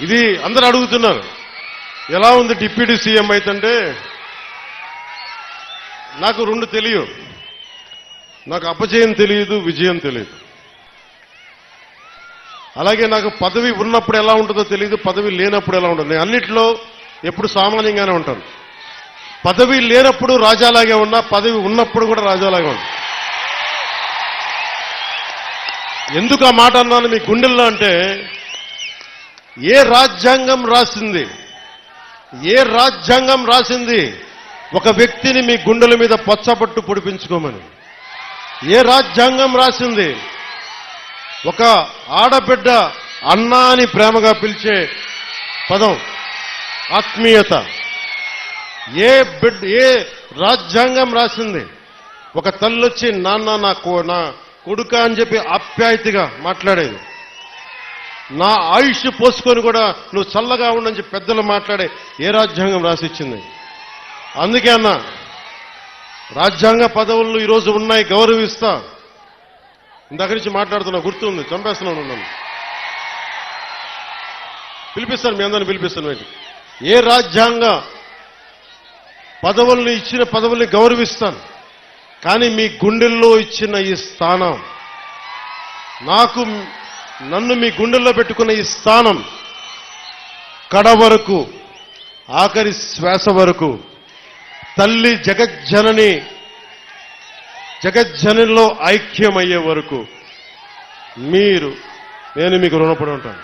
ఇది అందరు అడుగుతున్నారు. ఎలా ఉంది డిప్యూటీ సీఎం అయితే నాకు రెండు తెలియదు నాకు అపజయం తెలియదు విజయం తెలియదు. అలాగే నాకు పదవి ఉన్నప్పుడు ఎలా ఉంటుందో తెలియదు పదవి లేనప్పుడు ఎలా ఉంటుంది. నేను అన్నిట్లో ఎప్పుడు సామాన్యంగానే ఉంటాను. పదవి లేనప్పుడు రాజాలాగే ఉన్నా పదవి ఉన్నప్పుడు కూడా రాజాలాగే ఉన్నా. ఎందుకు ఆ మాట అన్నాను? మీ గుండెల్లో అంటే ఏ రాజ్యాంగం రాసింది? ఏ రాజ్యాంగం రాసింది? ఒక వ్యక్తిని మీ గుండెల మీద పచ్చబట్టు పొడిపించుకోమని. ఏ రాజ్యాంగం రాసింది? ఒక ఆడబిడ్డ అన్నా అని ప్రేమగా పిలిచే పదం ఆత్మీయత. ఏ బిడ్డ ఏ రాజ్యాంగం రాసింది? ఒక తల్లొచ్చి నాన్న నా కో- నా కొడుక అని చెప్పి ఆప్యాయతగా మాట్లాడేది. నా ఆయుష్ పోసుకొని కూడా నువ్వు చల్లగా ఉండని పెద్దలు మాట్లాడే ఏ రాజ్యాంగం రాసిచ్చింది? అందుకే అన్న రాజ్యాంగ పదవులు ఈరోజు ఉన్నాయి గౌరవిస్తా. ఇందాక నుంచి మాట్లాడుతున్నా గుర్తుంది చంపేస్తున్నాను నన్ను. పిలిపిస్తాను మీ అందరిని పిలిపిస్తాను వీటికి ఏ రాజ్యాంగ పదవుల్ని ఇచ్చిన పదవుల్ని గౌరవిస్తాను కానీ మీ గుండెల్లో ఇచ్చిన ఈ స్థానం నాకు నన్ను మీ గుండెల్లో పెట్టుకున్న ఈ స్థానం కడ వరకు ఆఖరి శ్వాస వరకు తల్లి జగజ్జనని జగజ్జనంలో ఐక్యమయ్యే వరకు మీరు నేను మీకు రుణపడి ఉంటాను.